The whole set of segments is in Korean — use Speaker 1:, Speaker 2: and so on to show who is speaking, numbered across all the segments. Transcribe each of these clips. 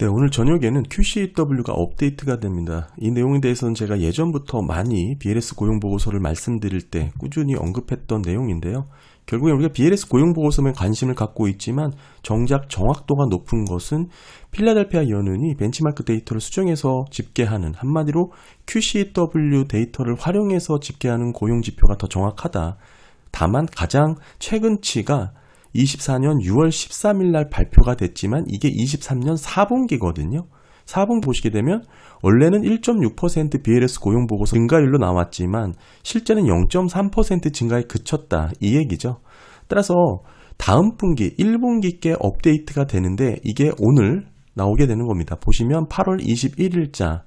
Speaker 1: 네, 오늘 저녁에는 QCW가 업데이트가 됩니다. 이 내용에 대해서는 제가 예전부터 많이 BLS 고용보고서를 말씀드릴 때 꾸준히 언급했던 내용인데요. 결국에 우리가 BLS 고용보고서에 관심을 갖고 있지만 정작 정확도가 높은 것은 필라델피아 연은이 벤치마크 데이터를 수정해서 집계하는 한마디로 QCW 데이터를 활용해서 집계하는 고용 지표가 더 정확하다. 다만 가장 최근치가 24년 6월 13일 날 발표가 됐지만 이게 23년 4분기거든요. 4분 보시게 되면 원래는 1.6% BLS 고용 보고서 증가율로 나왔지만 실제는 0.3% 증가에 그쳤다 이 얘기죠. 따라서 다음 분기 1분기께 업데이트가 되는데 이게 오늘 나오게 되는 겁니다. 보시면 8월 21일자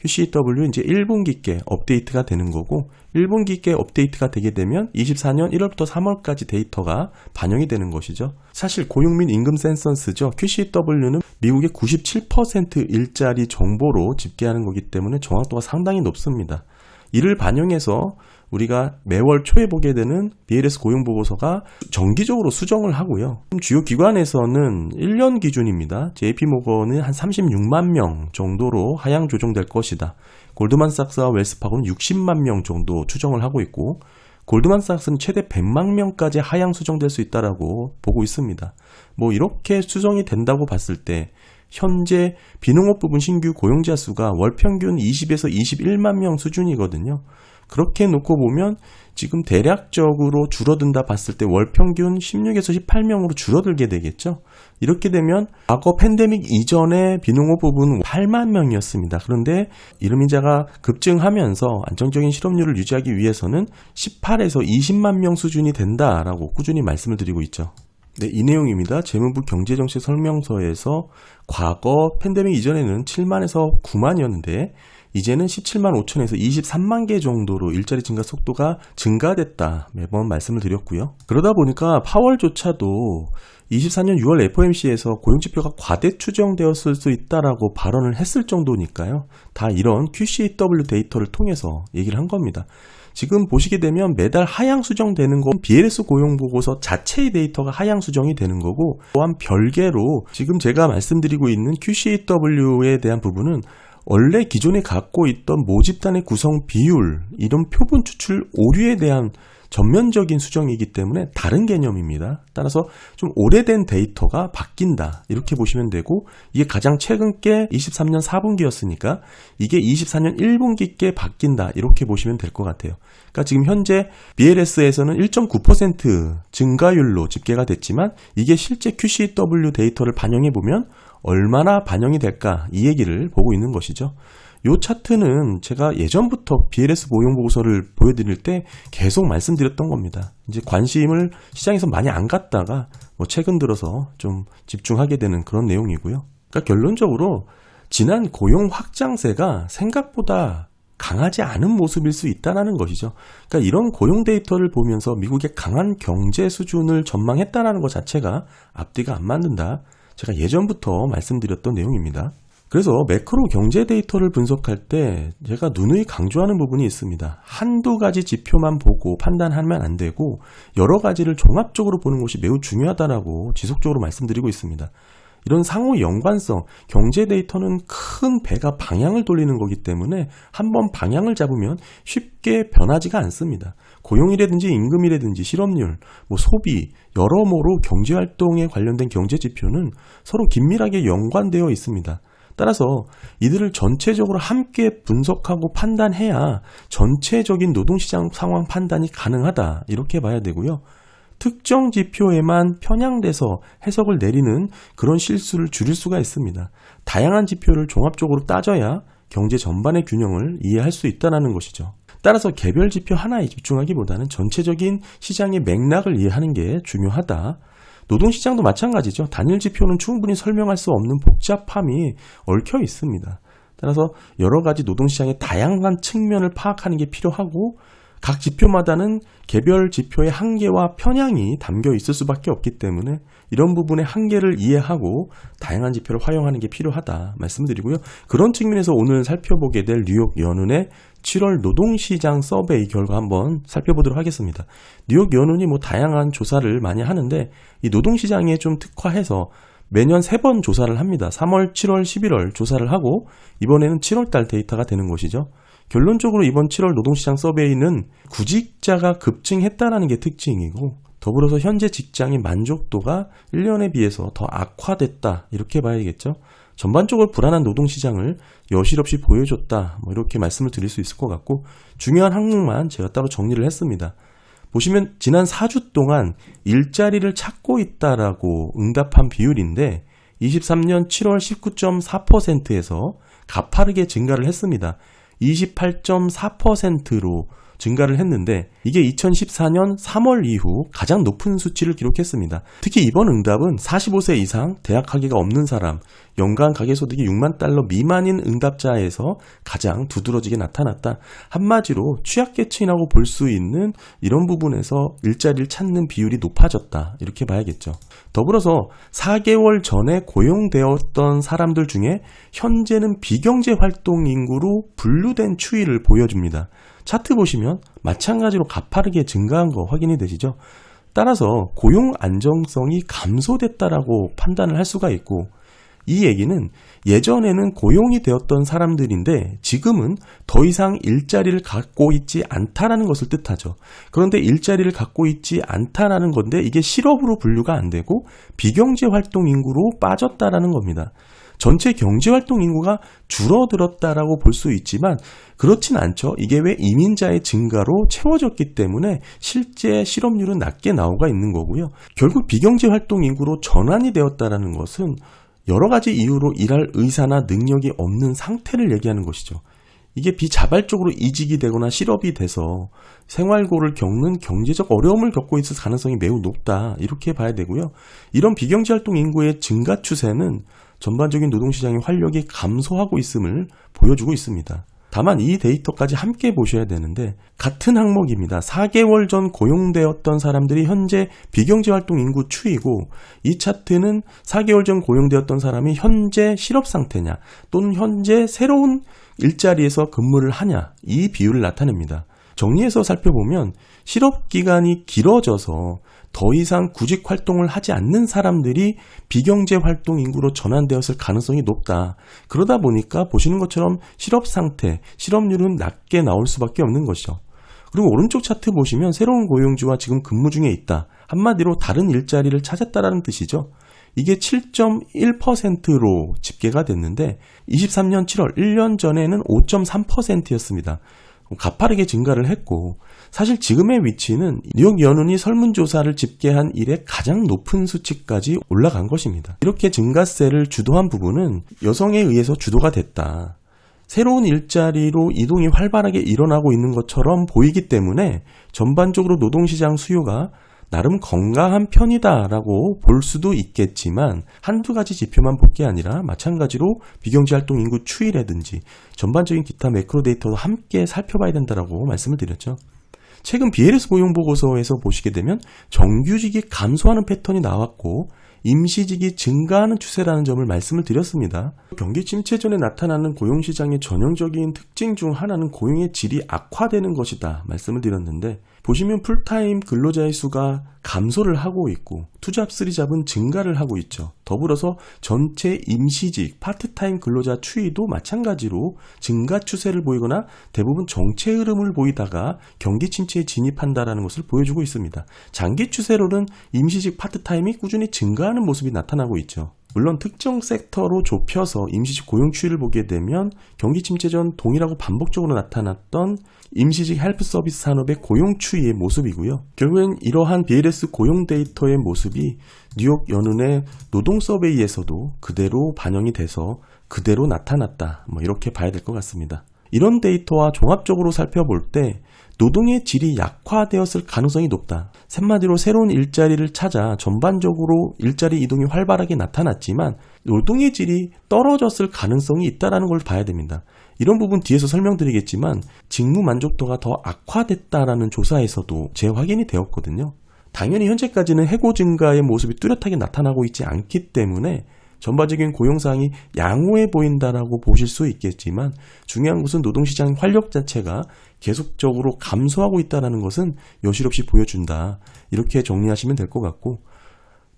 Speaker 1: QCW 이제 1분기께 업데이트가 되는 거고 1분기께 업데이트가 되게 되면 24년 1월부터 3월까지 데이터가 반영이 되는 것이죠. 사실 고용 및 임금 센서스죠. QCW는 미국의 97% 일자리 정보로 집계하는 거기 때문에 정확도가 상당히 높습니다. 이를 반영해서 우리가 매월 초에 보게 되는 BLS 고용 보고서가 정기적으로 수정을 하고요. 주요 기관에서는 1년 기준입니다. JP 모건은 한 36만 명 정도로 하향 조정될 것이다. 골드만삭스와 웰스파고는 60만 명 정도 추정을 하고 있고 골드만삭스는 최대 100만 명까지 하향 수정될 수 있다라고 보고 있습니다. 뭐 이렇게 수정이 된다고 봤을 때 현재 비농업 부분 신규 고용자 수가 월 평균 20에서 21만 명 수준이거든요. 그렇게 놓고 보면 지금 대략적으로 줄어든다 봤을 때 월 평균 16에서 18명으로 줄어들게 되겠죠. 이렇게 되면 과거 팬데믹 이전에 비농업 부분 8만 명이었습니다. 그런데 이름인자가 급증하면서 안정적인 실업률을 유지하기 위해서는 18에서 20만 명 수준이 된다라고 꾸준히 말씀을 드리고 있죠. 네, 이 내용입니다. 재무부 경제정책 설명서에서 과거 팬데믹 이전에는 7만에서 9만이었는데 이제는 17만 5천에서 23만 개 정도로 일자리 증가 속도가 증가됐다. 매번 말씀을 드렸고요. 그러다 보니까 파월조차도 24년 6월 FOMC에서 고용지표가 과대 추정되었을 수 있다라고 발언을 했을 정도니까요. 다 이런 QCW 데이터를 통해서 얘기를 한 겁니다. 지금 보시게 되면 매달 하향 수정되는 건 BLS 고용 보고서 자체의 데이터가 하향 수정이 되는 거고 또한 별개로 지금 제가 말씀드리고 있는 QCW에 대한 부분은 원래 기존에 갖고 있던 모집단의 구성 비율, 이런 표본 추출 오류에 대한 전면적인 수정이기 때문에 다른 개념입니다. 따라서 좀 오래된 데이터가 바뀐다. 이렇게 보시면 되고, 이게 가장 최근 게 23년 4분기였으니까, 이게 24년 1분기 께 바뀐다. 이렇게 보시면 될 것 같아요. 그러니까 지금 현재 BLS에서는 1.9% 증가율로 집계가 됐지만, 이게 실제 QCW 데이터를 반영해 보면 얼마나 반영이 될까 이 얘기를 보고 있는 것이죠. 요 차트는 제가 예전부터 BLS 고용 보고서를 보여드릴 때 계속 말씀드렸던 겁니다. 이제 관심을 시장에서 많이 안 갖다가 뭐 최근 들어서 좀 집중하게 되는 그런 내용이고요. 그러니까 결론적으로 지난 고용 확장세가 생각보다 강하지 않은 모습일 수 있다는 것이죠. 그러니까 이런 고용 데이터를 보면서 미국의 강한 경제 수준을 전망했다는 것 자체가 앞뒤가 안 맞는다. 제가 예전부터 말씀드렸던 내용입니다. 그래서 매크로 경제 데이터를 분석할 때 제가 누누이 강조하는 부분이 있습니다. 한두 가지 지표만 보고 판단하면 안 되고 여러 가지를 종합적으로 보는 것이 매우 중요하다라고 지속적으로 말씀드리고 있습니다. 이런 상호 연관성, 경제 데이터는 큰 배가 방향을 돌리는 거기 때문에 한번 방향을 잡으면 쉽게 변하지가 않습니다. 고용이라든지 임금이라든지 실업률, 뭐 소비, 여러모로 경제 활동에 관련된 경제 지표는 서로 긴밀하게 연관되어 있습니다. 따라서 이들을 전체적으로 함께 분석하고 판단해야 전체적인 노동시장 상황 판단이 가능하다. 이렇게 봐야 되고요. 특정 지표에만 편향돼서 해석을 내리는 그런 실수를 줄일 수가 있습니다. 다양한 지표를 종합적으로 따져야 경제 전반의 균형을 이해할 수 있다는 것이죠. 따라서 개별 지표 하나에 집중하기보다는 전체적인 시장의 맥락을 이해하는 게 중요하다. 노동시장도 마찬가지죠. 단일 지표는 충분히 설명할 수 없는 복잡함이 얽혀 있습니다. 따라서 여러 가지 노동시장의 다양한 측면을 파악하는 게 필요하고 각 지표마다는 개별 지표의 한계와 편향이 담겨 있을 수밖에 없기 때문에 이런 부분의 한계를 이해하고 다양한 지표를 활용하는 게 필요하다 말씀드리고요. 그런 측면에서 오늘 살펴보게 될 뉴욕 연운의 7월 노동시장 서베이 결과 한번 살펴보도록 하겠습니다. 뉴욕 연운이 뭐 다양한 조사를 많이 하는데 이 노동시장에 좀 특화해서 매년 세 번 조사를 합니다. 3월, 7월, 11월 조사를 하고 이번에는 7월 달 데이터가 되는 것이죠. 결론적으로 이번 7월 노동시장 서베이는 구직자가 급증했다라는 게 특징이고 더불어서 현재 직장인 만족도가 1년에 비해서 더 악화됐다 이렇게 봐야겠죠. 전반적으로 불안한 노동시장을 여실없이 보여줬다 뭐 이렇게 말씀을 드릴 수 있을 것 같고 중요한 항목만 제가 따로 정리를 했습니다. 보시면 지난 4주 동안 일자리를 찾고 있다라고 응답한 비율인데 23년 7월 19.4%에서 가파르게 증가를 했습니다. 28.4%로 증가를 했는데 이게 2014년 3월 이후 가장 높은 수치를 기록했습니다. 특히 이번 응답은 45세 이상 대학 학위가 없는 사람, 연간 가계소득이 6만 달러 미만인 응답자에서 가장 두드러지게 나타났다. 한마디로 취약계층이라고 볼 수 있는 이런 부분에서 일자리를 찾는 비율이 높아졌다. 이렇게 봐야겠죠. 더불어서 4개월 전에 고용되었던 사람들 중에 현재는 비경제 활동 인구로 분류된 추이를 보여줍니다. 차트 보시면 마찬가지로 가파르게 증가한 거 확인이 되시죠? 따라서 고용 안정성이 감소됐다라고 판단을 할 수가 있고 이 얘기는 예전에는 고용이 되었던 사람들인데 지금은 더 이상 일자리를 갖고 있지 않다라는 것을 뜻하죠. 그런데 일자리를 갖고 있지 않다라는 건데 이게 실업으로 분류가 안 되고 비경제 활동 인구로 빠졌다라는 겁니다. 전체 경제 활동 인구가 줄어들었다라고 볼 수 있지만 그렇진 않죠. 이게 왜 이민자의 증가로 채워졌기 때문에 실제 실업률은 낮게 나오가 있는 거고요. 결국 비경제 활동 인구로 전환이 되었다라는 것은 여러 가지 이유로 일할 의사나 능력이 없는 상태를 얘기하는 것이죠. 이게 비자발적으로 이직이 되거나 실업이 돼서 생활고를 겪는 경제적 어려움을 겪고 있을 가능성이 매우 높다. 이렇게 봐야 되고요. 이런 비경제 활동 인구의 증가 추세는 전반적인 노동시장의 활력이 감소하고 있음을 보여주고 있습니다. 다만 이 데이터까지 함께 보셔야 되는데 같은 항목입니다. 4개월 전 고용되었던 사람들이 현재 비경제 활동 인구 추이고 이 차트는 4개월 전 고용되었던 사람이 현재 실업 상태냐 또는 현재 새로운 일자리에서 근무를 하냐 이 비율을 나타냅니다. 정리해서 살펴보면 실업 기간이 길어져서 더 이상 구직 활동을 하지 않는 사람들이 비경제 활동 인구로 전환되었을 가능성이 높다. 그러다 보니까 보시는 것처럼 실업 상태, 실업률은 낮게 나올 수밖에 없는 것이죠. 그리고 오른쪽 차트 보시면 새로운 고용주와 지금 근무 중에 있다. 한마디로 다른 일자리를 찾았다라는 뜻이죠. 이게 7.1%로 집계가 됐는데 23년 7월 1년 전에는 5.3%였습니다. 가파르게 증가를 했고 사실 지금의 위치는 뉴욕 연운이 설문조사를 집계한 이래 가장 높은 수치까지 올라간 것입니다. 이렇게 증가세를 주도한 부분은 여성에 의해서 주도가 됐다. 새로운 일자리로 이동이 활발하게 일어나고 있는 것처럼 보이기 때문에 전반적으로 노동시장 수요가 나름 건강한 편이다라고 볼 수도 있겠지만 한두 가지 지표만 볼 게 아니라 마찬가지로 비경제 활동 인구 추이라든지 전반적인 기타 매크로 데이터도 함께 살펴봐야 된다라고 말씀을 드렸죠. 최근 BLS 고용 보고서에서 보시게 되면 정규직이 감소하는 패턴이 나왔고 임시직이 증가하는 추세라는 점을 말씀을 드렸습니다. 경기 침체 전에 나타나는 고용시장의 전형적인 특징 중 하나는 고용의 질이 악화되는 것이다 말씀을 드렸는데 보시면 풀타임 근로자의 수가 감소를 하고 있고 투잡 쓰리잡은 증가를 하고 있죠. 더불어서 전체 임시직 파트타임 근로자 추이도 마찬가지로 증가 추세를 보이거나 대부분 정체 흐름을 보이다가 경기 침체에 진입한다라는 것을 보여주고 있습니다. 장기 추세로는 임시직 파트타임이 꾸준히 증가하는 모습이 나타나고 있죠. 물론 특정 섹터로 좁혀서 임시직 고용 추이를 보게 되면 경기 침체 전 동일하고 반복적으로 나타났던 임시직 헬프 서비스 산업의 고용 추이의 모습이고요. 결국엔 이러한 BLS 고용 데이터의 모습이 뉴욕 연운의 노동 서베이에서도 그대로 반영이 돼서 그대로 나타났다. 뭐 이렇게 봐야 될 것 같습니다. 이런 데이터와 종합적으로 살펴볼 때 노동의 질이 약화되었을 가능성이 높다. 한마디로 새로운 일자리를 찾아 전반적으로 일자리 이동이 활발하게 나타났지만 노동의 질이 떨어졌을 가능성이 있다는 걸 봐야 됩니다. 이런 부분 뒤에서 설명드리겠지만 직무 만족도가 더 악화됐다라는 조사에서도 재확인이 되었거든요. 당연히 현재까지는 해고 증가의 모습이 뚜렷하게 나타나고 있지 않기 때문에 전반적인 고용상이 양호해 보인다라고 보실 수 있겠지만 중요한 것은 노동시장 활력 자체가 계속적으로 감소하고 있다는 것은 여실없이 보여준다. 이렇게 정리하시면 될 것 같고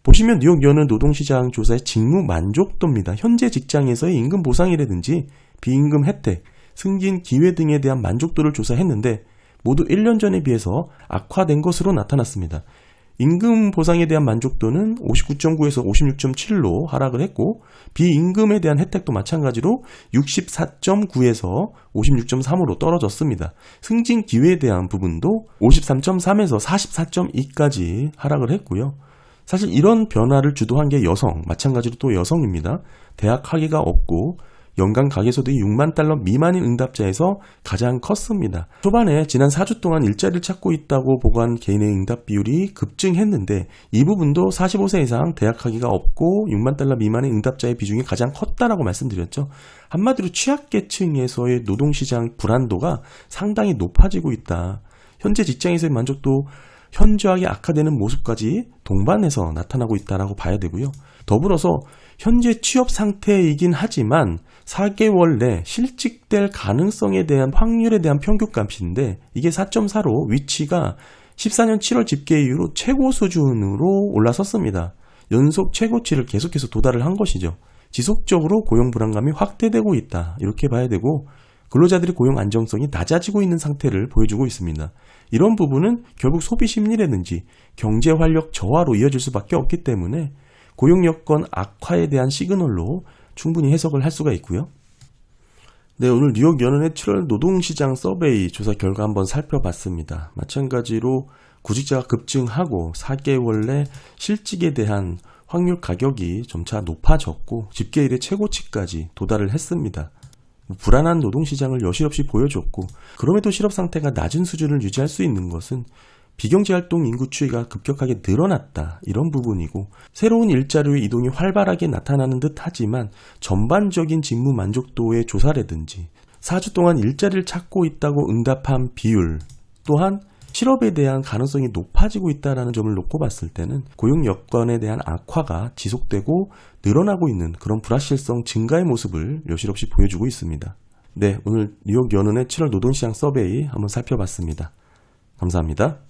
Speaker 1: 보시면 뉴욕 여는 노동시장 조사의 직무 만족도입니다. 현재 직장에서의 임금 보상이라든지 비임금 혜택, 승진 기회 등에 대한 만족도를 조사했는데 모두 1년 전에 비해서 악화된 것으로 나타났습니다. 임금 보상에 대한 만족도는 59.9에서 56.7로 하락을 했고 비임금에 대한 혜택도 마찬가지로 64.9에서 56.3으로 떨어졌습니다. 승진 기회에 대한 부분도 53.3에서 44.2까지 하락을 했고요. 사실 이런 변화를 주도한 게 여성, 마찬가지로 또 여성입니다. 대학 학위가 없고 연간 가계소득이 6만 달러 미만인 응답자에서 가장 컸습니다. 초반에 지난 4주 동안 일자리를 찾고 있다고 보고한 개인의 응답 비율이 급증했는데 이 부분도 45세 이상 대학 학위가 없고 6만 달러 미만의 응답자의 비중이 가장 컸다라고 말씀드렸죠. 한마디로 취약계층에서의 노동시장 불안도가 상당히 높아지고 있다. 현재 직장에서의 만족도 현저하게 악화되는 모습까지 동반해서 나타나고 있다라고 봐야 되고요. 더불어서 현재 취업 상태이긴 하지만 4개월 내 실직될 가능성에 대한 확률에 대한 평균값인데 이게 4.4로 위치가 14년 7월 집계 이후로 최고 수준으로 올라섰습니다. 연속 최고치를 계속해서 도달을 한 것이죠. 지속적으로 고용 불안감이 확대되고 있다. 이렇게 봐야 되고 근로자들의 고용 안정성이 낮아지고 있는 상태를 보여주고 있습니다. 이런 부분은 결국 소비 심리라든지 경제 활력 저하로 이어질 수밖에 없기 때문에 고용 여건 악화에 대한 시그널로 충분히 해석을 할 수가 있고요. 네, 오늘 뉴욕 연은의 7월 노동시장 서베이 조사 결과 한번 살펴봤습니다. 마찬가지로 구직자가 급증하고 4개월 내 실직에 대한 확률 가격이 점차 높아졌고 집계일의 최고치까지 도달을 했습니다. 불안한 노동시장을 여실없이 보여줬고 그럼에도 실업 상태가 낮은 수준을 유지할 수 있는 것은 비경제 활동 인구 추이가 급격하게 늘어났다 이런 부분이고 새로운 일자리의 이동이 활발하게 나타나는 듯 하지만 전반적인 직무 만족도의 조사라든지 4주 동안 일자리를 찾고 있다고 응답한 비율 또한 실업에 대한 가능성이 높아지고 있다는 점을 놓고 봤을 때는 고용 여건에 대한 악화가 지속되고 늘어나고 있는 그런 불확실성 증가의 모습을 여실없이 보여주고 있습니다. 네, 오늘 뉴욕 연은의 7월 노동시장 서베이 한번 살펴봤습니다. 감사합니다.